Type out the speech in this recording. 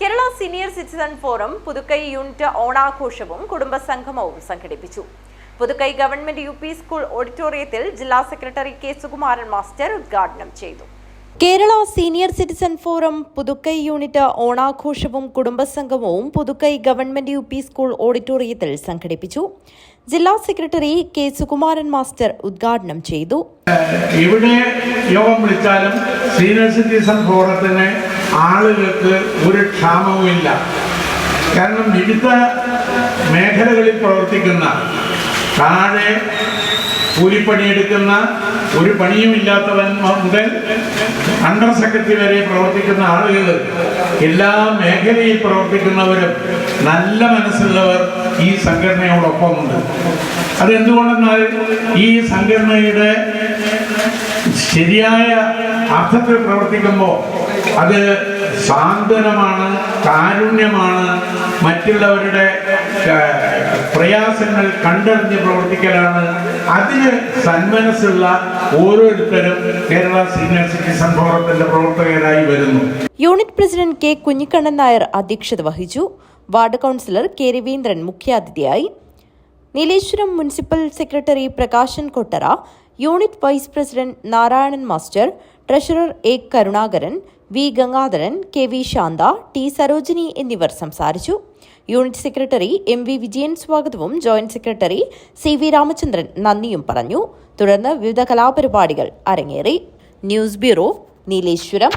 Kerala senior citizen forum Puthukkai unit ഓണാഘോഷവും കുടുംബസംഗമവും സംഘടിപ്പിച്ചു. Puthukkai government U P school ഓഡിറ്റോറിയത്തിൽ ജില്ലാ സെക്രട്ടറി കെ സുകുമാരൻ മാസ്റ്റർ ഉദ്ഘാടനം ചെയ്തു. Kerala senior citizen forum Puthukkai unit ഓണാഘോഷവും കുടുംബസംഗമവും Puthukkai government U P school ഓഡിറ്റോറിയത്തിൽ സംഘടിപ്പിച്ചു. ജില്ലാ സെക്രട്ടറി കെ സുകുമാരൻ മാസ്റ്റർ ഉദ്ഘാടനം ചെയ്തു. ഇവിടെ യോഗം വിളിച്ചാലും സീനിയർ സിറ്റിസൺ ഫോറത്തിന് ആളുകൾക്ക് ഒരു ക്ഷാമവുമില്ല. കാരണം വിവിധ മേഖലകളിൽ പ്രവർത്തിക്കുന്ന താഴെ കൂലിപ്പണിയെടുക്കുന്ന ഒരു പണിയുമില്ലാത്തവൻ മുതൽ അണ്ടർ സെക്രട്ടറി വരെ പ്രവർത്തിക്കുന്ന ആളുകൾ എല്ലാ മേഖലയിൽ പ്രവർത്തിക്കുന്നവരും നല്ല മനസ്സുള്ളവർ ഈ സംഘടനയോടൊപ്പമുണ്ട്. അതെന്തുകൊണ്ടെന്നാൽ ഈ സംഘടനയുടെ ശരിയായ അർത്ഥത്തിൽ പ്രവർത്തിക്കുമ്പോൾ അത് സാന്ത്വനമാണ് കാരുണ്യമാണ്. മറ്റുള്ളവരുടെ പ്രയാസങ്ങൾ കണ്ടറിഞ്ഞ് പ്രവർത്തിക്കലാണ്. അതിന് സന്മനസ്സുള്ള ഓരോരുത്തരും കേരള സീനിയർ സിറ്റിസൺ ഫോറത്തിന്റെ പ്രവർത്തകരായി വരുന്നു. Unit president K Kunhikannan Nair അധ്യക്ഷത വഹിച്ചു. വാർഡ് കൗൺസിലർ കെ രവീന്ദ്രൻ മുഖ്യാതിഥിയായി. Nileshwaram municipal secretary Prakashan Kottara unit vice president Narayanan master treasurer A Karunakaran V Gangadharan K V Shantha T Sarojini എന്നിവർ സംസാരിച്ചു. Unit secretary M V Vijayan സ്വാഗതവും joint secretary C V Ramachandran നന്ദിയും പറഞ്ഞു. തുടർന്ന് വിവിധ കലാപരിപാടികൾ അരങ്ങേറി. News bureau Nileshwaram.